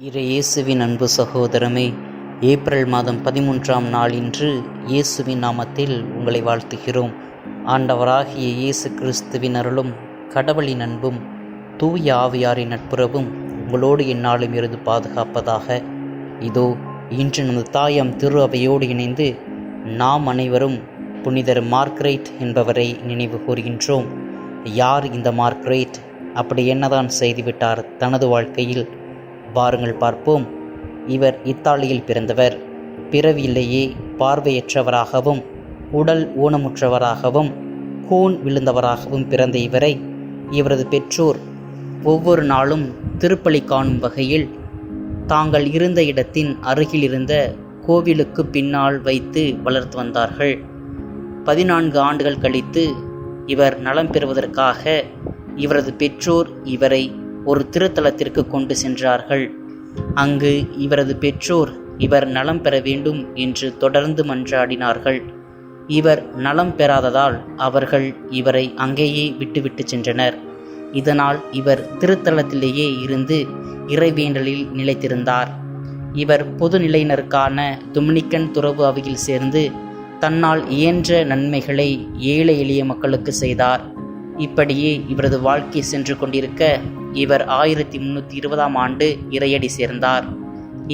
இறை இயேசுவின் அன்பு சகோதரமே ஏப்ரல் மாதம் பதிமூன்றாம் நாள் இன்று இயேசுவின் நாமத்தில் உங்களை வாழ்த்துகிறோம். ஆண்டவராகிய இயேசு கிறிஸ்துவின் அருளும் கடவுளின் அன்பும் தூய ஆவியாரின் நட்புறவும் உங்களோடு என்னாலும் இருந்து பாதுகாப்பதாக. இதோ இன்று நமது தாயம் திரு அவையோடு இணைந்து நாம் அனைவரும் புனிதர் மார்க்ரைட் என்பவரை நினைவு கூறுகின்றோம். யார் இந்த மார்க்ரேட் அப்படி என்னதான் செய்துவிட்டார் தனது வாழ்க்கையில்? வாருங்கள் பார்ப்போம். இவர் இத்தாலியில் பிறந்தவர். பிறவியிலேயே பார்வையற்றவராகவும் உடல் ஊனமுற்றவராகவும் கூன் விழுந்தவராகவும் பிறந்த இவரை இவரது பெற்றோர் ஒவ்வொரு நாளும் திருப்பலி காணும் வகையில் தாங்கள் இருந்த இடத்தின் அருகில் இருந்த கோவிலுக்கு பின்னால் வைத்து வளர்த்து வந்தார்கள். பதினான்கு ஆண்டுகள் கழித்து இவர் நலம் பெறுவதற்காக இவரது பெற்றோர் இவரை ஒரு திருத்தலத்திற்கு கொண்டு சென்றார்கள். அங்கு இவரது பெற்றோர் இவர் நலம் பெற வேண்டும் என்று தொடர்ந்து மன்றாடினார்கள். இவர் நலம் பெறாததால் அவர்கள் இவரை அங்கேயே விட்டுவிட்டு சென்றனர். இதனால் இவர் திருத்தலத்திலேயே இருந்து இறைவேண்டலில் நிலைத்திருந்தார். இவர் பொதுநிலையினருக்கான துமினிக்கன் துறவு அவையில் சேர்ந்து தன்னால் இயன்ற நன்மைகளை ஏழை எளிய மக்களுக்கு செய்தார். இப்படியே இவரது வாழ்க்கை சென்று கொண்டிருக்க இவர் ஆயிரத்தி முன்னூற்றி இருபதாம் ஆண்டு இறையடி சேர்ந்தார்.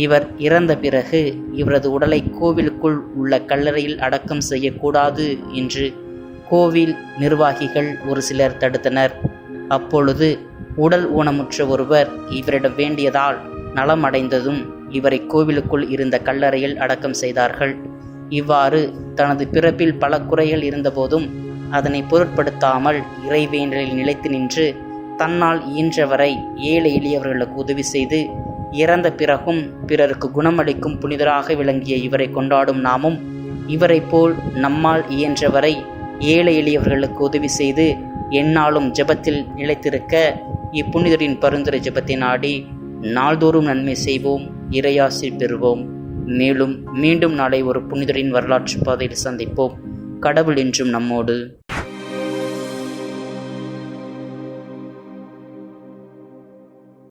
இவர் இறந்த பிறகு இவரது உடலை கோவிலுக்குள் உள்ள கல்லறையில் அடக்கம் செய்யக்கூடாது என்று கோவில் நிர்வாகிகள் ஒரு சிலர் தடுத்தனர். அப்பொழுது உடல் ஊனமுற்ற ஒருவர் இவரிடம் வேண்டியதால் நலமடைந்ததும் இவரை கோவிலுக்குள் இருந்த கல்லறையில் அடக்கம் செய்தார்கள். இவ்வாறு தனது பிறப்பில் பல குறைகள் இருந்தபோதும் அதனை பொருட்படுத்தாமல் இறைவேண்டலில் நிலைத்து நின்று தன்னால் இயன்றவரை ஏழை எளியவர்களுக்கு உதவி செய்து இறந்த பிறகும் பிறருக்கு குணமளிக்கும் புனிதராக விளங்கிய இவரை கொண்டாடும் நாமும் இவரை போல் நம்மால் இயன்றவரை ஏழை எளியவர்களுக்கு உதவி செய்து எந்நாளும் ஜெபத்தில் நிலைத்திருக்க இப்புனிதரின் பரிந்துரை ஜெபத்தை நாடி நாள்தோறும் நன்மை செய்வோம் இறையாசி பெறுவோம். மேலும் மீண்டும் நாளை ஒரு புனிதரின் வரலாற்று பாதையில் சந்திப்போம். கடவுள் என்றும் நம்மோடு.